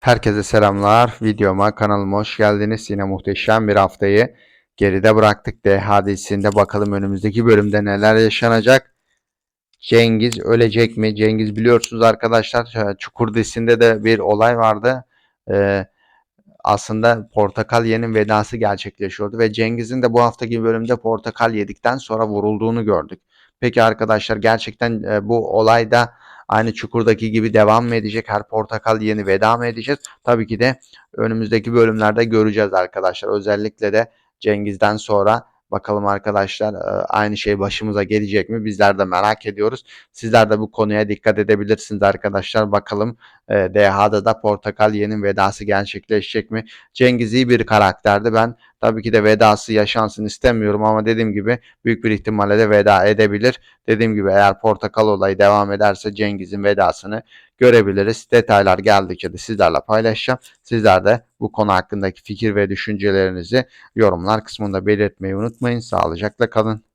Herkese selamlar. Videoma, kanalıma hoş geldiniz. Yine muhteşem bir haftayı geride bıraktık. DH dizisinde bakalım önümüzdeki bölümde neler yaşanacak. Cengiz ölecek mi? Cengiz biliyorsunuz arkadaşlar Çukur dizisinde de bir olay vardı. Ee, aslında Portakal Ye'nin vedası gerçekleşiyordu ve Cengiz'in de bu haftaki bölümde Portakal yedikten sonra vurulduğunu gördük. Peki arkadaşlar gerçekten e, bu olayda aynı Çukur'daki gibi devam mı edecek? Her Portakal Yeni veda mı edeceğiz? Tabii ki de önümüzdeki bölümlerde göreceğiz arkadaşlar. Özellikle de Cengiz'den sonra bakalım arkadaşlar e, aynı şey başımıza gelecek mi? Bizler de merak ediyoruz. Sizler de bu konuya dikkat edebilirsiniz arkadaşlar. Bakalım e, DH'da da Portakal Ye'nin vedası gerçekleşecek mi? Cengiz iyi bir karakterdi. Ben tabii ki de vedası yaşansın istemiyorum ama dediğim gibi büyük bir ihtimalle de veda edebilir. Dediğim gibi eğer Portakal olayı devam ederse Cengiz'in vedasını görebiliriz. Detaylar geldikçe de sizlerle paylaşacağım. Sizler de bu konu hakkındaki fikir ve düşüncelerinizi yorumlar kısmında belirtmeyi unutmayın. Sağlıcakla kalın.